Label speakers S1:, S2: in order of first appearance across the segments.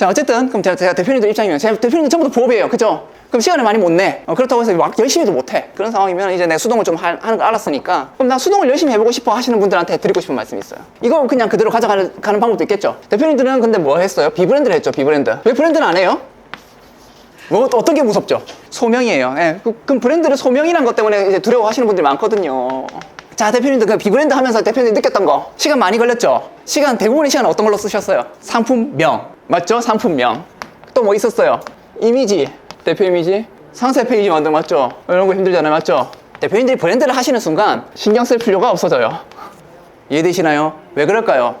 S1: 자, 어쨌든, 그럼 제가, 제가 대표님들 입장이면, 제가 대표님들 전부 다 부업이에요. 그죠? 그럼 시간을 많이 못 내. 어, 그렇다고 해서 막 열심히도 못 해. 그런 상황이면 이제 내가 수동을 좀 하, 하는 걸 알았으니까. 그럼 나 수동을 열심히 해보고 싶어 하시는 분들한테 드리고 싶은 말씀이 있어요. 이거 그냥 그대로 가져가는 가는 방법도 있겠죠? 대표님들은 근데 뭐 했어요? 비브랜드를 했죠, 비브랜드. 왜 브랜드는 안 해요? 뭐또 어떤 게 무섭죠? 소명이에요. 예. 그, 그럼 브랜드를 소명이란 것 때문에 이제 두려워하시는 분들이 많거든요. 자 대표님들 그 비브랜드 하면서 대표님 느꼈던 거 시간 많이 걸렸죠? 시간 대부분의 시간 어떤 걸로 쓰셨어요? 상품명 맞죠? 상품명 또 뭐 있었어요? 이미지 대표 이미지 상세 페이지 만들 맞죠? 이런 거 힘들잖아요 맞죠? 대표님들이 브랜드를 하시는 순간 신경 쓸 필요가 없어져요 이해되시나요? 왜 그럴까요?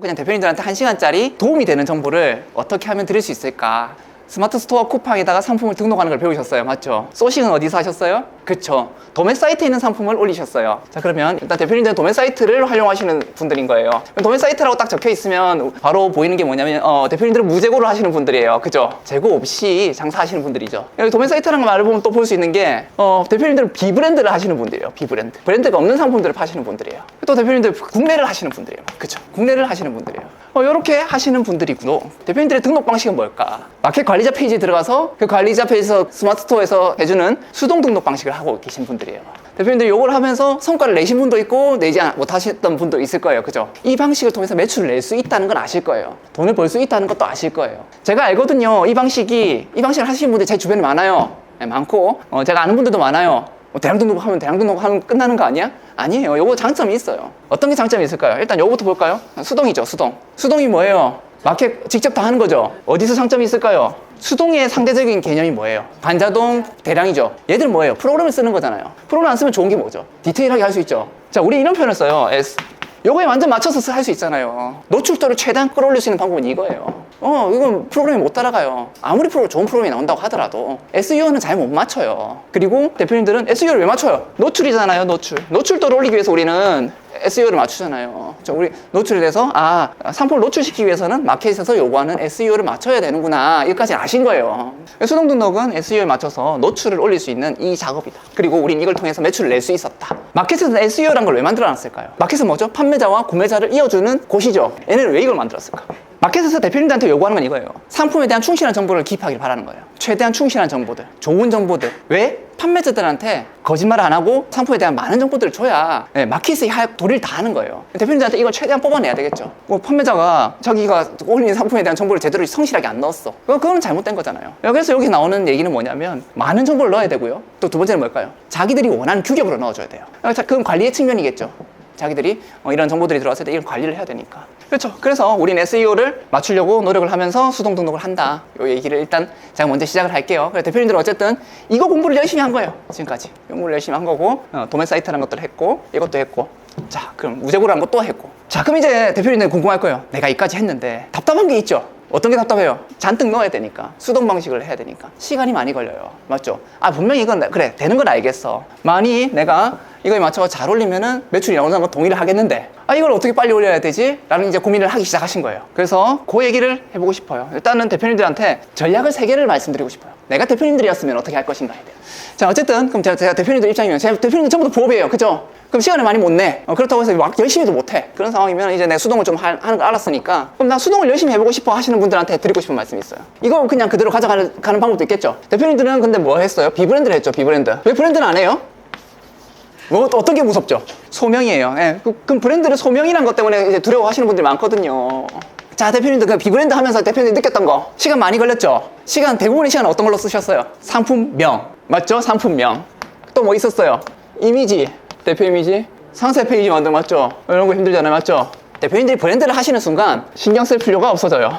S1: 그냥 대표님들한테 한시간짜리 도움이 되는 정보를 어떻게 하면 드릴 수 있을까? 스마트 스토어 쿠팡에다가 상품을 등록하는 걸 배우셨어요. 맞죠? 소싱은 어디서 하셨어요? 그쵸. 도매 사이트에 있는 상품을 올리셨어요. 자, 그러면 일단 대표님들은 도매 사이트를 활용하시는 분들인 거예요. 도매 사이트라고 딱 적혀 있으면 바로 보이는 게 뭐냐면, 어, 대표님들은 무재고를 하시는 분들이에요. 그죠? 재고 없이 장사하시는 분들이죠. 도매 사이트라는 말을 보면 또 볼 수 있는 게, 어, 대표님들은 비브랜드를 하시는 분들이에요. 비브랜드. 브랜드가 없는 상품들을 파시는 분들이에요. 또 대표님들 국내를 하시는 분들이에요. 그죠? 국내를 하시는 분들이에요. 어, 이렇게 하시는 분들이고 대표님들의 등록 방식은 뭘까? 마켓 관리자 페이지에 들어가서 그 관리자 페이지에서 스마트 스토어에서 해주는 수동 등록 방식을 하고 계신 분들이에요. 대표님들 이걸 하면서 성과를 내신 분도 있고 내지 안- 못하셨던 분도 있을 거예요. 그죠? 이 방식을 통해서 매출을 낼 수 있다는 건 아실 거예요. 돈을 벌 수 있다는 것도 아실 거예요. 제가 알거든요. 이 방식이 이 방식을 하시는 분들이 제 주변에 많아요. 네, 많고 어, 제가 아는 분들도 많아요. 뭐 대량 등록 하면 대량 등록 하면 끝나는 거 아니야? 아니에요. 요거 장점이 있어요. 어떤 게 장점이 있을까요? 일단 요거부터 볼까요? 수동이죠, 수동. 수동이 뭐예요? 마켓 직접 다 하는 거죠. 어디서 장점이 있을까요? 수동의 상대적인 개념이 뭐예요? 반자동 대량이죠. 얘들 뭐예요? 프로그램을 쓰는 거잖아요. 프로그램 안 쓰면 좋은 게 뭐죠? 디테일하게 할 수 있죠. 자, 우리 이런 표현을 써요. S. 요거에 완전 맞춰서 할 수 있잖아요. 노출도를 최대한 끌어올릴 수 있는 방법은 이거예요. 어, 이건 프로그램이 못 따라가요. 아무리 프로 좋은 프로그램이 나온다고 하더라도 SEO는 잘 못 맞춰요. 그리고 대표님들은 SEO를 왜 맞춰요? 노출이잖아요, 노출. 노출도를 올리기 위해서 우리는 SEO를 맞추잖아요. 저 우리 노출에 대해서 아 상품을 노출시키기 위해서는 마켓에서 요구하는 SEO를 맞춰야 되는구나 이것까지 아신 거예요. 수동 등록은 SEO에 맞춰서 노출을 올릴 수 있는 이 작업이다. 그리고 우린 이걸 통해서 매출을 낼 수 있었다. 마켓에서는 SEO란 걸 왜 만들어놨을까요? 마켓은 뭐죠? 판매자와 구매자를 이어주는 곳이죠. 얘네는 왜 이걸 만들었을까? 마켓에서 대표님들한테 요구하는 건 이거예요. 상품에 대한 충실한 정보를 기입하길 바라는 거예요. 최대한 충실한 정보들, 좋은 정보들. 왜? 판매자들한테 거짓말을 안 하고 상품에 대한 많은 정보들을 줘야 예, 마켓이 할 도리를 다 하는 거예요. 대표님들한테 이걸 최대한 뽑아내야 되겠죠. 뭐 판매자가 자기가 올린 상품에 대한 정보를 제대로 성실하게 안 넣었어. 그거- 그거는 잘못된 거잖아요. 그래서 여기 나오는 얘기는 뭐냐면 많은 정보를 넣어야 되고요. 또 두 번째는 뭘까요? 자기들이 원하는 규격으로 넣어줘야 돼요. 자, 그건 관리의 측면이겠죠. 자기들이 어, 이런 정보들이 들어왔을 때 이런 관리를 해야 되니까. 그렇죠. 그래서 우린 SEO를 맞추려고 노력을 하면서 수동 등록을 한다. 요 얘기를 일단 제가 먼저 시작을 할게요. 그래서 대표님들은 어쨌든 이거 공부를 열심히 한 거예요. 지금까지. 공부를 열심히 한 거고, 어, 도매 사이트라는 것들을 했고, 이것도 했고. 자, 그럼 우재고라는 것도 했고. 자, 그럼 이제 대표님들 궁금할 거예요. 내가 이까지 했는데 답답한 게 있죠. 어떤 게 답답해요? 잔뜩 넣어야 되니까 수동 방식을 해야 되니까 시간이 많이 걸려요 맞죠? 아 분명히 이건 나- 그래 되는 건 알겠어 많이 내가 이거에 맞춰서 잘 올리면은 매출이 나오는 건 동의를 하겠는데 아 이걸 어떻게 빨리 올려야 되지? 라는 이제 고민을 하기 시작하신 거예요 그래서 그 얘기를 해보고 싶어요 일단은 대표님들한테 전략을 세 개를 말씀드리고 싶어요 내가 대표님들이었으면 어떻게 할 것인가에 대해 자 어쨌든 그럼 제가, 제가 대표님들 입장이면 제가 대표님들 전부 다 부업이에요 그죠? 그럼 시간을 많이 못 내. 어, 그렇다고 해서 막 열심히도 못 해. 그런 상황이면 이제 내가 수동을 좀 하, 하는 걸 알았으니까 그럼 나 수동을 열심히 해보고 싶어 하시는 분들한테 드리고 싶은 말씀이 있어요. 이거 그냥 그대로 가져가는 가는 방법도 있겠죠. 대표님들은 근데 뭐 했어요? 비브랜드를 했죠. 비브랜드. 왜 브랜드는 안 해요? 뭐또 어떤 게 무섭죠? 소명이에요. 예. 그, 그럼 브랜드를 소명이란 것 때문에 이제 두려워하시는 분들이 많거든요. 자 대표님들 그 비브랜드 하면서 대표님 느꼈던 거 시간 많이 걸렸죠? 시간 대부분의 시간 어떤 걸로 쓰셨어요? 상품명 맞죠? 상품명 또 뭐 있었어요? 이미지 대표 이미지 상세 페이지 만들 맞죠? 이런 거 힘들잖아요 맞죠? 대표님들이 브랜드를 하시는 순간 신경 쓸 필요가 없어져요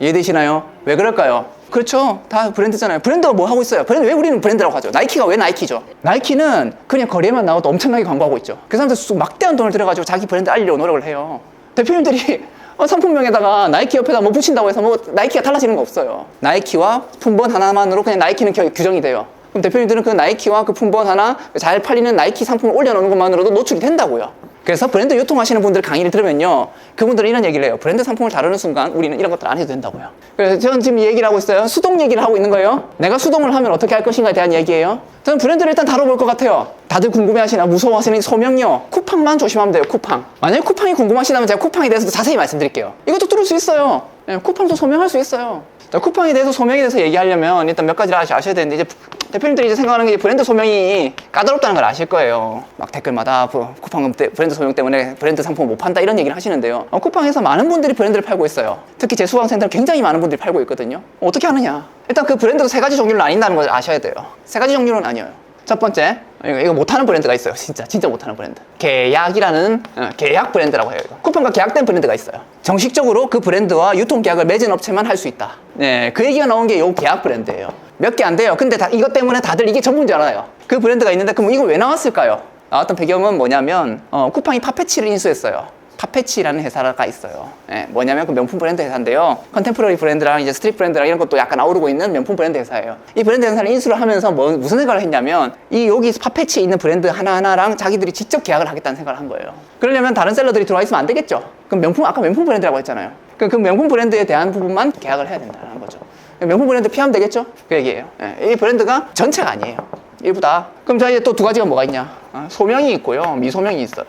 S1: 이해되시나요? 왜 그럴까요? 그렇죠. 다 브랜드잖아요. 브랜드가 뭐 하고 있어요? 브랜드 왜 우리는 브랜드라고 하죠? 나이키가 왜 나이키죠? 나이키는 그냥 거리에만 나와도 엄청나게 광고하고 있죠. 그 사람들 수- 막대한 돈을 들여가지고 자기 브랜드 알리려고 노력을 해요. 대표님들이 어, 상품명에다가 나이키 옆에다 뭐 붙인다고 해서 뭐 나이키가 달라지는 거 없어요. 나이키와 품번 하나만으로 그냥 나이키는 겨- 규정이 돼요. 그럼 대표님들은 그 나이키와 그 품번 하나 잘 팔리는 나이키 상품을 올려놓는 것만으로도 노출이 된다고요. 그래서 브랜드 유통하시는 분들 강의를 들으면요. 그분들은 이런 얘기를 해요. 브랜드 상품을 다루는 순간 우리는 이런 것들 안 해도 된다고요. 그래서 저는 지금 이 얘기를 하고 있어요. 수동 얘기를 하고 있는 거예요. 내가 수동을 하면 어떻게 할 것인가에 대한 얘기예요. 저는 브랜드를 일단 다뤄볼 것 같아요. 다들 궁금해하시나 무서워하시는 소명요. 쿠팡만 조심하면 돼요. 쿠팡. 만약에 쿠팡이 궁금하시다면 제가 쿠팡에 대해서도 자세히 말씀드릴게요. 이것도 뚫을 수 있어요. 예, 쿠팡도 소명할 수 있어요. 자, 쿠팡에 대해서 소명에 대해서 얘기하려면 일단 몇 가지를 아셔야 되는데 이제 대표님들이 이제 생각하는 게 브랜드 소명이 까다롭다는 걸 아실 거예요. 막 댓글마다 부- 쿠팡 때- 브랜드 소명 때문에 브랜드 상품 못 판다 이런 얘기를 하시는데요. 어, 쿠팡에서 많은 분들이 브랜드를 팔고 있어요. 특히 제 수강센터는 굉장히 많은 분들이 팔고 있거든요. 어, 어떻게 하느냐? 일단 그 브랜드가 세 가지 종류로 나뉜다는 걸 아셔야 돼요. 세 가지 종류로 나뉘어요. 첫 번째, 이거, 이거 못하는 브랜드가 있어요. 진짜, 진짜 못하는 브랜드. 계약이라는 어, 계약 브랜드라고 해요. 이거. 쿠팡과 계약된 브랜드가 있어요. 정식적으로 그 브랜드와 유통계약을 맺은 업체만 할 수 있다. 네, 그 얘기가 나온 게 요 계약 브랜드예요. 몇 개 안 돼요. 근데 다, 이것 때문에 다들 이게 전부인 줄 알아요. 그 브랜드가 있는데 그럼 이거 왜 나왔을까요? 나왔던 배경은 뭐냐면 어, 쿠팡이 파페치를 인수했어요. 파페치라는 회사가 있어요. 예, 뭐냐면 그 명품 브랜드 회사인데요. 컨템포러리 브랜드랑 이제 스트릿 브랜드랑 이런 것도 약간 아우르고 있는 명품 브랜드 회사예요. 이 브랜드 회사를 인수를 하면서 뭐, 무슨 생각을 했냐면 이 여기 파페치에 있는 브랜드 하나하나랑 자기들이 직접 계약을 하겠다는 생각을 한 거예요. 그러려면 다른 셀러들이 들어와 있으면 안 되겠죠. 그럼 명품 아까 명품 브랜드라고 했잖아요. 그, 그 명품 브랜드에 대한 부분만 계약을 해야 된다는 거죠. 명품 브랜드 피하면 되겠죠? 그 얘기예요. 예, 이 브랜드가 전체가 아니에요. 일부다. 그럼 자 이제 또 두 가지가 뭐가 있냐? 어, 소명이 있고요, 미소명이 있어요.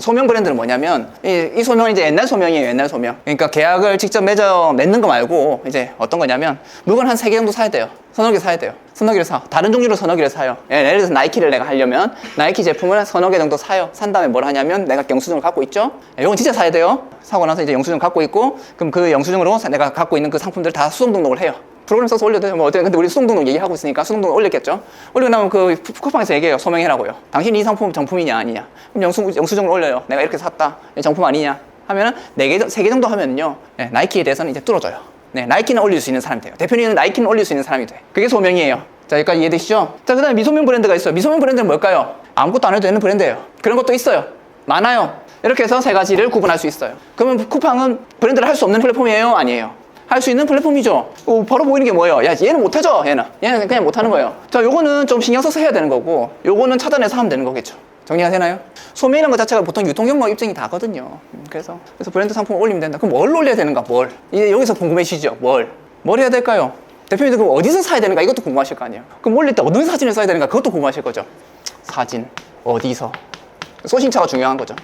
S1: 소명 브랜드는 뭐냐면 이, 이 소명은 이제 옛날 소명이에요 옛날 소명 그러니까 계약을 직접 맺어 맺는 거 말고 이제 어떤 거냐면 물건 한 세 개 정도 사야 돼요 서너 개 사야 돼요 서너 개를 사 다른 종류로 서너 개를 사요 예, 예를 들어서 나이키를 내가 하려면 나이키 제품을 서너 개 정도 사요 산 다음에 뭘 하냐면 내가 영수증을 갖고 있죠 예, 이건 진짜 사야 돼요 사고 나서 이제 영수증 갖고 있고 그럼 그 영수증으로 내가 갖고 있는 그 상품들을 다 수동 등록을 해요 프로그램 써서 올려도 돼요. 뭐 어때? 근데 우리 수동 등록 얘기하고 있으니까 수동 등록 올렸겠죠? 올리고 나면 그 쿠팡에서 얘기해요. 소명해라고요. 당신이 이 상품 정품이냐 아니냐? 그럼 영수, 영수증을 올려요. 내가 이렇게 샀다. 정품 아니냐? 하면은 네 개, 세 개 정도 하면요. 네, 나이키에 대해서는 이제 뚫어져요. 네, 나이키는 올릴 수 있는 사람이 돼요. 대표님은 나이키는 올릴 수 있는 사람이 돼. 그게 소명이에요. 자, 여기까지 이해되시죠? 자, 그 다음에 미소명 브랜드가 있어요. 미소명 브랜드는 뭘까요? 아무것도 안 해도 되는 브랜드예요. 그런 것도 있어요. 많아요. 이렇게 해서 세 가지를 구분할 수 있어요. 그러면 쿠팡은 브랜드를 할 수 없는 플랫폼이에요? 아니에요? 할수 있는 플랫폼이죠. 어, 바로 보이는 게 뭐예요? 야, 얘는 못하죠? 얘는. 얘는 그냥 못하는 거예요. 자, 요거는 좀 신경 써서 해야 되는 거고, 요거는 차단해서 하면 되는 거겠죠. 정리가 되나요? 소매라는 것 자체가 보통 유통 경로 입증이 다거든요. 음, 그래서, 그래서 브랜드 상품을 올리면 된다. 그럼 뭘 올려야 되는가? 뭘? 이제 여기서 궁금해지죠? 뭘? 뭘 해야 될까요? 대표님들 그럼 어디서 사야 되는가? 이것도 궁금하실 거 아니에요? 그럼 올릴 때 어떤 사진을 써야 되는가? 그것도 궁금하실 거죠? 사진, 어디서? 소신차가 중요한 거죠.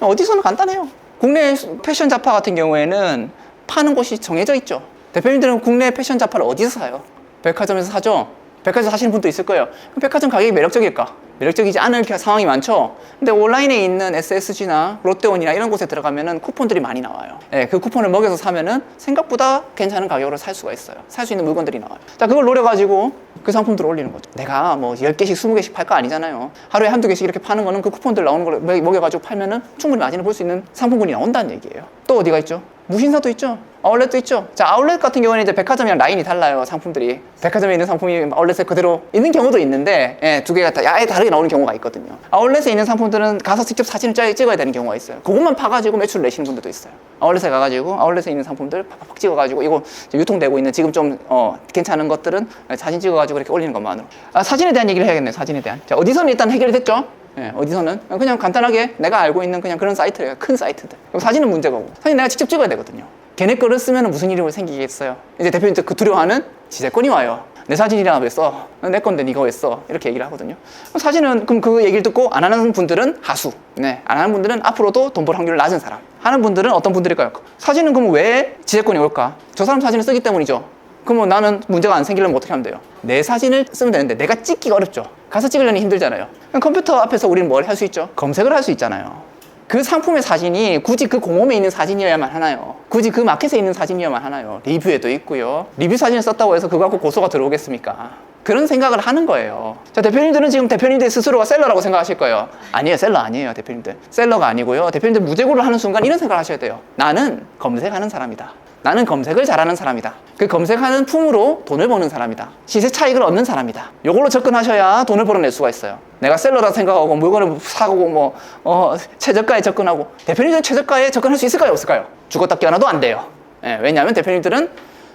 S1: 어디서는 간단해요. 국내 패션 잡화 같은 경우에는 파는 곳이 정해져 있죠. 대표님들은 국내 패션 잡화를 어디서 사요? 백화점에서 사죠? 백화점 사시는 분도 있을 거예요. 그럼 백화점 가격이 매력적일까? 매력적이지 않을 상황이 많죠. 근데 온라인에 있는 SSG나 롯데온이나 이런 곳에 들어가면은 쿠폰들이 많이 나와요. 예, 그 쿠폰을 먹여서 사면은 생각보다 괜찮은 가격으로 살 수가 있어요. 살 수 있는 물건들이 나와요. 자, 그걸 노려가지고 그 상품들을 올리는 거죠. 내가 뭐 10개씩, 20개씩 팔 거 아니잖아요. 하루에 한두 개씩 이렇게 파는 거는 그 쿠폰들 나오는 걸 먹- 먹여가지고 팔면은 충분히 마진을 볼 수 있는 상품군이 나온다는 얘기예요. 또 어디가 있죠? 무신사도 있죠. 아울렛도 있죠. 자, 아울렛 같은 경우는 이제 백화점이랑 라인이 달라요, 상품들이. 백화점에 있는 상품이 아울렛에 그대로 있는 경우도 있는데, 예, 두 개가 다 아예 다르게 나오는 경우가 있거든요. 아울렛에 있는 상품들은 가서 직접 사진을 짜- 찍어야 되는 경우가 있어요. 그것만 파가지고 매출을 내시는 분들도 있어요. 아울렛에 가가지고, 아울렛에 있는 상품들 팍팍 찍어가지고, 이거 유통되고 있는 지금 좀, 어, 괜찮은 것들은 사진 찍어가지고 이렇게 올리는 것만으로. 아, 사진에 대한 얘기를 해야겠네요, 사진에 대한. 자, 어디서는 일단 해결이 됐죠? 예, 어디서는 그냥 간단하게 내가 알고 있는 그냥 그런 사이트예요. 큰 사이트들. 그럼 사진은 문제가 없고 사진 내가 직접 찍어야 되거든요. 걔네 거를 쓰면 무슨 일이 생기겠어요? 이제 대표님들 그 두려워하는 지재권이 와요. 내 사진이라 왜 써? 내 건데 네가 왜 써? 이렇게 얘기를 하거든요. 사진은 그럼 그 얘기를 듣고 안 하는 분들은 하수, 네, 안 하는 분들은 앞으로도 돈 벌 확률 낮은 사람. 하는 분들은 어떤 분들일까요? 사진은 그럼 왜 지재권이 올까? 저 사람 사진을 쓰기 때문이죠. 그러면 나는 문제가 안 생기려면 어떻게 하면 돼요? 내 사진을 쓰면 되는데 내가 찍기가 어렵죠. 가서 찍으려니 힘들잖아요. 컴퓨터 앞에서 우리는 뭘 할 수 있죠? 검색을 할 수 있잖아요. 그 상품의 사진이 굳이 그 공홈에 있는 사진이어야만 하나요? 굳이 그 마켓에 있는 사진이어야만 하나요? 리뷰에도 있고요. 리뷰 사진을 썼다고 해서 그거 갖고 고소가 들어오겠습니까? 그런 생각을 하는 거예요. 자, 대표님들은 지금 대표님들 스스로가 셀러라고 생각하실 거예요. 아니에요. 셀러 아니에요. 대표님들. 셀러가 아니고요. 대표님들 무재고를 하는 순간 이런 생각을 하셔야 돼요. 나는 검색하는 사람이다. 나는 검색을 잘하는 사람이다. 그 검색하는 품으로 돈을 버는 사람이다. 시세 차익을 얻는 사람이다. 요걸로 접근하셔야 돈을 벌어낼 수가 있어요. 내가 셀러라 생각하고 물건을 사고 뭐 어, 최저가에 접근하고 대표님들은 최저가에 접근할 수 있을까요? 없을까요? 죽었다 깨어나도 안 돼요. 예, 왜냐하면 대표님들은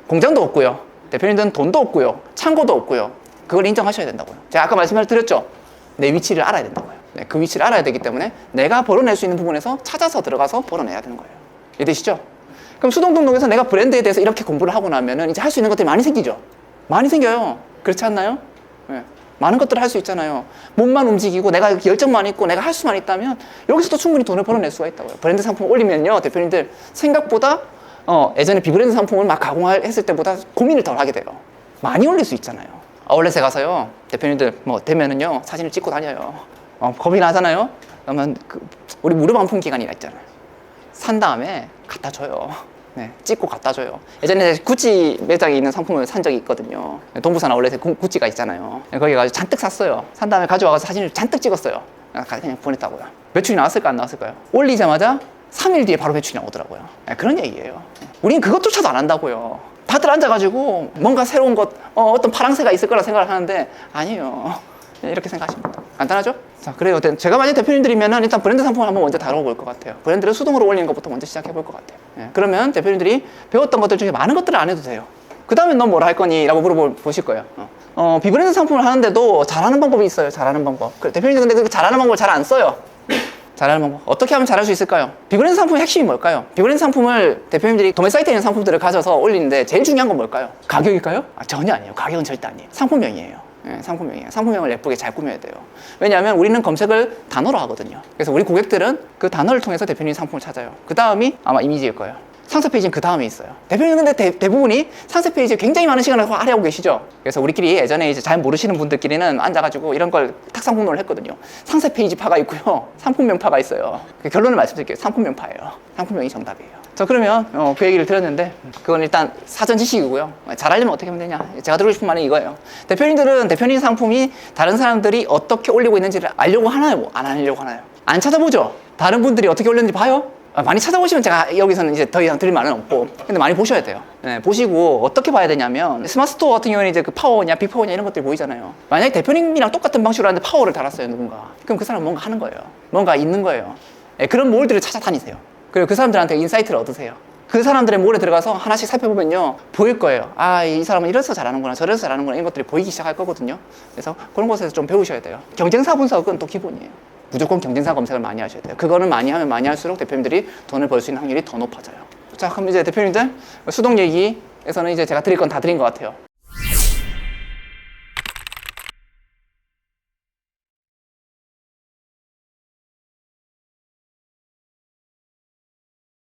S1: 공장도 없고요. 대표님들은 돈도 없고요. 창고도 없고요. 그걸 인정하셔야 된다고요. 제가 아까 말씀을 드렸죠. 내 위치를 알아야 된다고요. 네, 그 위치를 알아야 되기 때문에 내가 벌어낼 수 있는 부분에서 찾아서 들어가서 벌어내야 되는 거예요. 이해되시죠? 그럼 수동 등록에서 내가 브랜드에 대해서 이렇게 공부를 하고 나면은 이제 할 수 있는 것들이 많이 생기죠. 많이 생겨요. 그렇지 않나요? 네. 많은 것들을 할 수 있잖아요. 몸만 움직이고 내가 열정만 있고 내가 할 수만 있다면 여기서 도 충분히 돈을 벌어낼 수가 있다고요. 브랜드 상품 올리면요, 대표님들 생각보다 어, 예전에 비브랜드 상품을 막 가공했을 때보다 고민을 덜 하게 돼요. 많이 올릴 수 있잖아요. 아울렛에 가서요, 대표님들 뭐 되면은요, 사진을 찍고 다녀요. 어, 겁이 나잖아요? 그러면 그, 우리 무료 반품 기간이라 있잖아요. 산 다음에 갖다 줘요. 네, 찍고 갖다 줘요. 예전에 구찌 매장에 있는 상품을 산 적이 있거든요. 동부산 아울렛에 구- 구찌가 있잖아요. 거기 가서 잔뜩 샀어요. 산 다음에 가져와서 사진을 잔뜩 찍었어요. 그냥 보냈다고요. 매출이 나왔을까 안 나왔을까요? 올리자마자 3일 뒤에 바로 매출이 나오더라고요. 네, 그런 얘기예요. 우린 그것조차도 안 한다고요. 다들 앉아가지고 뭔가 새로운 것, 어, 어떤 파랑새가 있을 거라 생각을 하는데 아니에요. 네, 이렇게 생각하시면 돼요. 간단하죠? 자, 그래요. 대- 제가 만약 대표님들이면 일단 브랜드 상품을 한번 먼저 다뤄볼 것 같아요. 브랜드를 수동으로 올리는 것부터 먼저 시작해 볼 것 같아요. 예, 그러면 대표님들이 배웠던 것들 중에 많은 것들을 안 해도 돼요. 그 다음에 넌뭘할 거니? 라고 물어보실 거예요. 어. 어, 비브랜드 상품을 하는데도 잘하는 방법이 있어요. 잘하는 방법. 그래, 대표님들 근데 그 잘하는 방법을 잘 안 써요. 잘하는 방법. 어떻게 하면 잘할 수 있을까요? 비브랜드 상품의 핵심이 뭘까요? 비브랜드 상품을 대표님들이 도매 사이트에 있는 상품들을 가져서 올리는데 제일 중요한 건 뭘까요? 가격일까요? 아, 전혀 아니에요. 가격은 절대 아니에요. 상품명이에요. 예, 상품명이에요. 상품명을 예쁘게 잘 꾸며야 돼요. 왜냐하면 우리는 검색을 단어로 하거든요. 그래서 우리 고객들은 그 단어를 통해서 대표님 상품을 찾아요. 그 다음이 아마 이미지일 거예요. 상세 페이지는 그 다음에 있어요. 대표님 근데 대, 대부분이 상세 페이지에 굉장히 많은 시간을 할애하고 계시죠. 그래서 우리끼리 예전에 이제 잘 모르시는 분들끼리는 앉아가지고 이런 걸 탁상 공론을 했거든요. 상세 페이지 파가 있고요, 상품명 파가 있어요. 그 결론을 말씀드릴게요. 상품명 파예요. 상품명이 정답이에요. 자 그러면 어, 그 얘기를 들었는데 그건 일단 사전 지식이고요. 잘하려면 어떻게 하면 되냐? 제가 드리고 싶은 말은 이거예요. 대표님들은 대표님 상품이 다른 사람들이 어떻게 올리고 있는지를 알려고 하나요? 뭐안 하려고 하나요? 안 찾아보죠. 다른 분들이 어떻게 올렸는지 봐요. 아, 많이 찾아보시면 제가 여기서는 이제 더 이상 드릴 말은 없고 근데 많이 보셔야 돼요. 네, 보시고 어떻게 봐야 되냐면 스마트 스토어 같은 경우에는 이제 그 파워냐 비파워냐 이런 것들이 보이잖아요. 만약에 대표님이랑 똑같은 방식으로 하는데 파워를 달았어요 누군가. 그럼 그 사람은 뭔가 하는 거예요. 뭔가 있는 거예요. 네, 그런 몰들을 찾아다니세요. 그리고 그 사람들한테 인사이트를 얻으세요. 그 사람들의 몰에 들어가서 하나씩 살펴보면요 보일 거예요. 아 이 사람은 이래서 잘하는구나 저래서 잘하는구나 이런 것들이 보이기 시작할 거거든요. 그래서 그런 곳에서 좀 배우셔야 돼요. 경쟁사 분석은 또 기본이에요. 무조건 경쟁사 검색을 많이 하셔야 돼요. 그거는 많이 하면 많이 할수록 대표님들이 돈을 벌 수 있는 확률이 더 높아져요. 자, 그럼 이제 대표님들 수동 얘기에서는 이제 제가 드릴 건 다 드린 것 같아요.